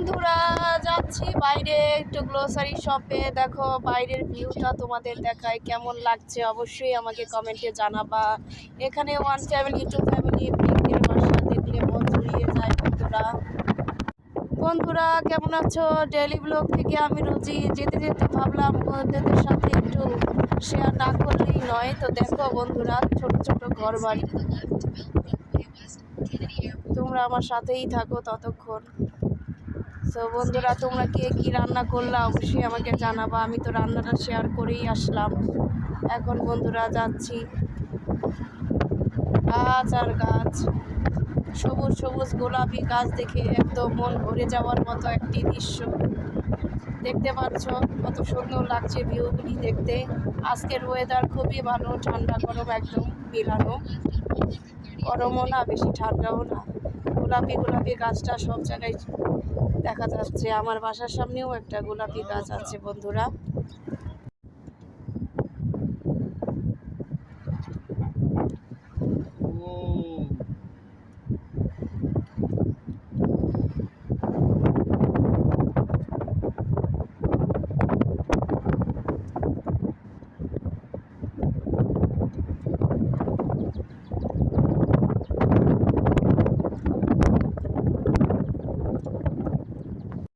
বন্ধুরা, যাচ্ছি বাইরে একটু গ্লোসারি শপে দেখো, বাইরের ভিউটা তোমাদের দেখায় কেমন লাগছে। অবশ্যই আমাকে কমেন্টে জানাবা। এখানে ওয়ান ফ্যামিলি টু ফ্যামিলি পিঙ্কের বাসা দেখলে মন যায় বন্ধুরা। বন্ধুরা, কেমন আছো? ডেলি ব্লগ থেকে আমি রোজি। যেতে যেতে ভাবলাম বন্ধুদের সাথে একটু শেয়ার না করলেই নয়। তো দেখো বন্ধুরা, ছোট ছোট ঘর বাড়ি তোমরা আমার সাথেই থাকো ততক্ষণ। তো বন্ধুরা, তোমরা কে কি রান্না করলা অবশ্যই আমাকে জানাবা। আমি তো রান্নাটা শেয়ার করেই আসলাম। এখন বন্ধুরা যাচ্ছি। গাছ আর গাছ। সবুজ সবুজ গোলাপি গাছ দেখে একদম মন ভরে যাওয়ার মতো একটি দৃশ্য। দেখতে পাচ্ছ কত সুন্দর লাগছে ভিউগুলি দেখতে। আজকের ওয়েদার খুবই ভালো, ঠান্ডা গরম একদম মিলানো। গরমও না, বেশি ঠান্ডাও না। গোলাপি গোলাপি গাছটা সব জায়গায় দেখা যাচ্ছে। আমার বাসার সামনেও একটা গোলাপি গাছ আছে বন্ধুরা।